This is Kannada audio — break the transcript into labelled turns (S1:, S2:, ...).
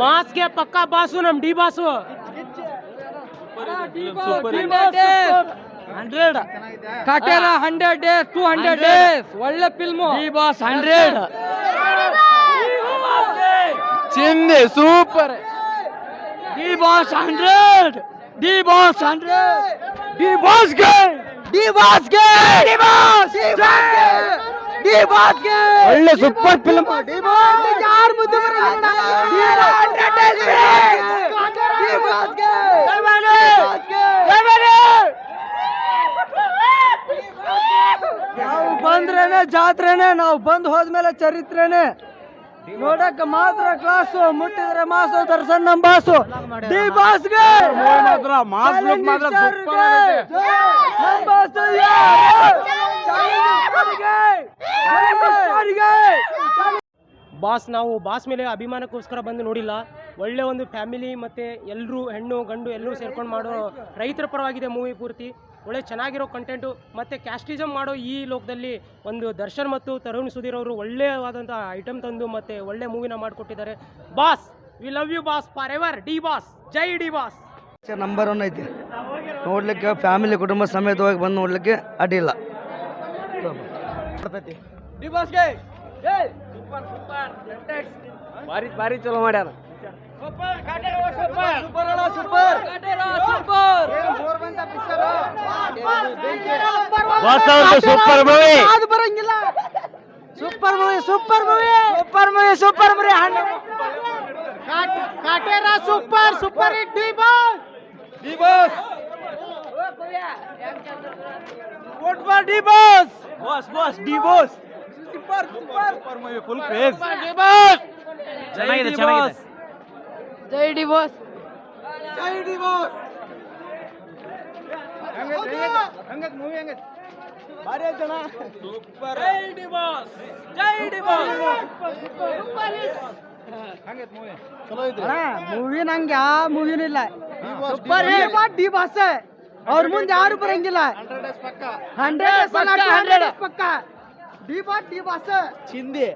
S1: ಮಾಸ್ಗೆ ಪಕ್ಕ ಬಾಸು ನಮ್ D boss
S2: hundred Kaatera hundred days two hundred days ಒಳ್ಳೆ ಫಿಲ್ಮು ಡಿ ಬಾಸ್ ಹಂಡ್ರೆಡ್ ಚಿಂದಿ super D boss hundred D boss hundred D ಬಾಸ್ಗೆ D ಬಾಸ್ಗೆ ಡಿ ಬಾಸ್ ಡಿ ಬಾಸ್ಗೆ ಒಳ್ಳೆ ಸೂಪರ್ ಫಿಲ್ಮ್ ನಾವು ಬಂದ್ರೇನೆ ಜಾತ್ರೆನೆ ನಾವು ಬಂದು ಹೋದ್ಮೇಲೆ ಚರಿತ್ರೆನೆ. ನೋಡಕ್ ಮಾತ್ರ ಕ್ಲಾಸು ಮುಟ್ಟಿದ್ರೆ ಮಾಸು ದರ್ಶನ್ ನಮ್ ಬಾಸು. ಡಿ ಬಾಸ್ಗೆ
S3: ಮಾತ್ರ ಮಾಸ್ ಲುಕ್ ಮಾತ್ರ ಸೂಪರ್ ಆಗೈತೆ
S2: ನಮ್ ಬಾಸು
S1: ನಾವು ಬಾಸ್ ಮೇಲೆ ಅಭಿಮಾನಕ್ಕೋಸ್ಕರ ಬಂದು ನೋಡಿಲ್ಲ. ಒಳ್ಳೆ ಒಂದು ಫ್ಯಾಮಿಲಿ ಮತ್ತೆ ಎಲ್ಲರೂ ಹೆಣ್ಣು ಗಂಡು ಎಲ್ಲರೂ ಸೇರ್ಕೊಂಡು ಮಾಡೋ ರೈತರ ಪರವಾಗಿದೆ ಮೂವಿ ಪೂರ್ತಿ. ಒಳ್ಳೆ ಚೆನ್ನಾಗಿರೋ ಕಂಟೆಂಟು ಮತ್ತೆ ಕ್ಯಾಸ್ಟಿಸಮ್ ಮಾಡೋ ಈ ಲೋಕದಲ್ಲಿ ಒಂದು ದರ್ಶನ್ ಮತ್ತು ತರುಣ್ ಸುಧೀರ್ ಅವರು ಒಳ್ಳೆಯವಾದಂಥ ಐಟಮ್ ತಂದು ಮತ್ತೆ ಒಳ್ಳೆ ಮೂವಿನ ಮಾಡಿಕೊಟ್ಟಿದ್ದಾರೆ. Boss we love you boss forever D boss Jai D boss.
S2: Number one ಐತಿ. ನೋಡ್ಲಿಕ್ಕೆ ಫ್ಯಾಮಿಲಿ ಕುಟುಂಬ ಸಮೇತವಾಗಿ ಬಂದು ನೋಡಲಿಕ್ಕೆ ಅಡ್ಡಿಲ್ಲ
S3: ಬಾರಿ ಬಾರಿ ಚಲೋ ಮಾಡ್ಯಾರ ಸೂಪರ್ ಮೂವಿ.
S2: ಅದು ಬರಂಗಿಲ್ಲ. Super movie super movie. Super movie super movie
S1: Kaatera super super hit D boss
S3: D boss
S2: for D boss
S3: boss boss D boss super super super movie full craze ಚೆನ್ನಾಗಿದೆ ಚೆನ್ನಾಗಿದೆ
S2: ಜೈ ಡಿ ಬಾಸ್
S3: ಜೈ ಡಿ ಬಾಸ್ ಹಂಗತ್ ಮೂವಿ ಹಂಗತ್ ಬಾರಿ ಆಯ್ತಣ್ಣ ಸೂಪರ್ ಜೈ ಡಿ ಬಾಸ್ ಜೈ ಡಿ ಬಾಸ್ ಹಂಗತ್ ಮೂವಿ ಚಲೋ ಐತಿ
S2: ಮೂವಿ ನಂಗೆ ಯಾವ ಮೂವಿನೂ ಇಲ್ಲ ಸೂಪರ್ ಡಿ ಬಾಸ್ ಅವ್ರ ಮುಂದೆ ಯಾರು ಬರಂಗಿಲ್ಲ. ಹಂಡ್ರೆಡ್ ಹಂಡ್ರೆಡ್ ಪಕ್ಕ ಡಿ ಬಾಸ್ ಡಿ ಬಾಸ್.
S3: ಚಿಂದಿ.